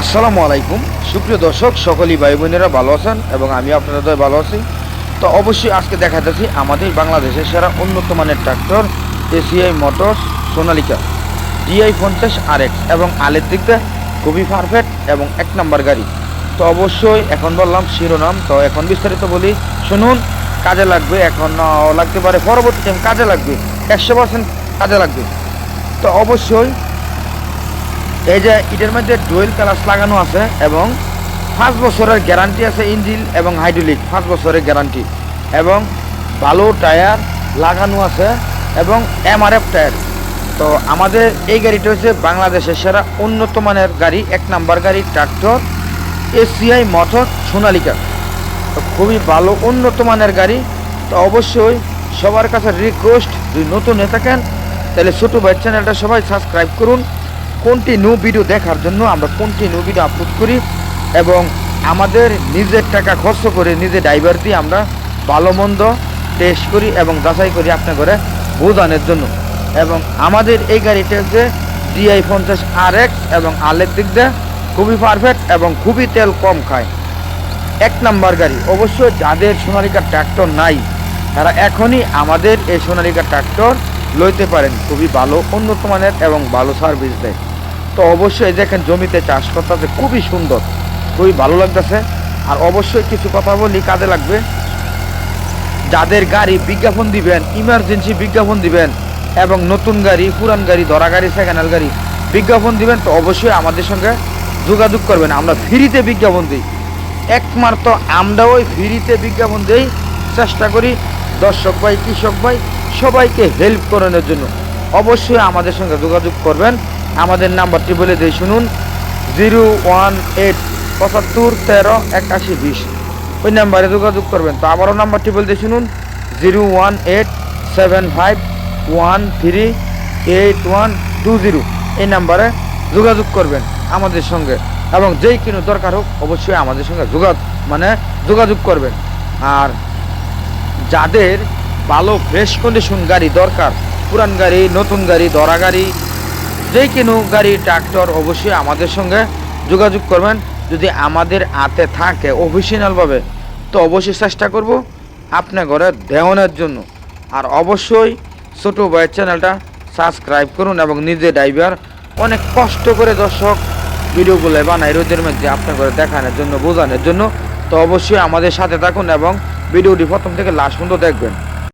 আসসালামু আলাইকুম। সুপ্রিয় দর্শক, সকলেই ভাই বোনেরা ভালো আছেন এবং আমি আপনাদের ভালো আছি। তো অবশ্যই আজকে দেখা যাচ্ছে আমাদের বাংলাদেশের সেরা উন্নত মানের tractor, ACI motors, Sonalika. DI পঞ্চাশ আর এক্স এবং আলের দিক দিয়ে খুবই পারফেক্ট এবং এক নাম্বার গাড়ি। তো অবশ্যই এখন বললাম শিরোনাম, তো এখন বিস্তারিত বলি। শুনুন, কাজে লাগবে, এখন লাগতে পারে পরবর্তী টাইম কাজে লাগবে, একশো পার্সেন্ট কাজে লাগবে। তো অবশ্যই এই যে এটার মধ্যে ডুয়েল কালাস লাগানো আছে এবং পাঁচ বছরের গ্যারান্টি আছে ইঞ্জিন এবং হাইড্রোলিক পাঁচ বছরের গ্যারান্টি এবং ভালো টায়ার লাগানো আছে এবং এমআরএফ টায়ার তো আমাদের এই গাড়িটা হচ্ছে বাংলাদেশের সেরা উন্নত মানের গাড়ি, এক নাম্বার গাড়ি ট্রাক্টর এসিআই মটর সোনালিকা। তো খুবই ভালো উন্নত মানের গাড়ি। তো অবশ্যই সবার কাছে রিকোয়েস্ট যদি নতুন হয়ে থাকেন, তাহলে ছোটো ভাই চ্যানেলটা সবাই সাবস্ক্রাইব করুন। কন্টিনিউ ভিডিও দেখার জন্য আমরা কন্টিনিউ ভিডিও আপলোড করি এবং আমাদের নিজের টাকা খরচ করে নিজে ড্রাইভার দিয়ে আমরা ভালো মন্দ টেস্ট করি এবং যাচাই করি আপনার ঘরে বোঝানোর জন্য। এবং আমাদের এই গাড়িটা হচ্ছে ডিআই পঞ্চাশ আর এক্স এবং আলের দিক দিয়ে খুবই পারফেক্ট এবং খুবই তেল কম খায়। এক নাম্বার গাড়ি। অবশ্যই যাদের সোনালিকা ট্র্যাক্টর নাই, তারা এখনই আমাদের এই সোনালিকা ট্র্যাক্টর লইতে পারেন। খুবই ভালো, উন্নত মানের এবং ভালো সার্ভিস দেয়। তো অবশ্যই দেখেন জমিতে চাষ করতেছে খুবই সুন্দর, খুবই ভালো লাগতেছে। আর অবশ্যই কিছু কথা বলি, কাজে লাগবে। যাদের গাড়ি বিজ্ঞাপন দিবেন ইমার্জেন্সি বিজ্ঞাপন দিবেন, এবং নতুন গাড়ি, পুরান গাড়ি, ধরা গাড়ি সেকেন্ড গাড়ি বিজ্ঞাপন দিবেন, তো অবশ্যই আমাদের সঙ্গে যোগাযোগ করবেন। আমরা ফ্রিতে বিজ্ঞাপন দিই। একমাত্র আমরা ওই ফ্রিতে বিজ্ঞাপন দিই, চেষ্টা করি দর্শক ভাই, কৃষক ভাই, সবাইকে হেল্প করানোর জন্য। অবশ্যই আমাদের সঙ্গে যোগাযোগ করবেন। আমাদের নাম্বারটি বলে দিই, শুনুন, জিরো ওয়ান এইট পঁচাত্তর তেরো একাশি বিশ। ওই নাম্বারে যোগাযোগ করবেন। তো আবারও নাম্বারটি বলতে শুনুন, zero one eight seven five one three eight one two zero. এই নাম্বারে যোগাযোগ করবেন আমাদের সঙ্গে এবং যেই কোনো দরকার হোক অবশ্যই আমাদের সঙ্গে যোগাযোগ মানে যোগাযোগ করবেন। আর যাদের ভালো ফ্রেশ কন্ডিশন গাড়ি দরকার, পুরান গাড়ি, নতুন গাড়ি ধরা গাড়ি যে কোনো গাড়ি, ট্রাক্টর অবশ্যই আমাদের সঙ্গে যোগাযোগ করবেন। যদি আমাদের হাতে থাকে অফিসিয়ালভাবে তো অবশ্যই চেষ্টা করব আপনার ঘরে দেওয়ানোর জন্য। আর অবশ্যই ছোটো ভাইয়ের চ্যানেলটা সাবস্ক্রাইব করুন এবং নিজে ড্রাইভার অনেক কষ্ট করে দর্শক ভিডিওগুলো বানাই রোদের মধ্যে আপনার ঘরে দেখানোর জন্য, বোঝানোর জন্য। তো অবশ্যই আমাদের সাথে থাকুন এবং ভিডিওটি প্রথম থেকে লাস্ট পর্যন্ত দেখবেন।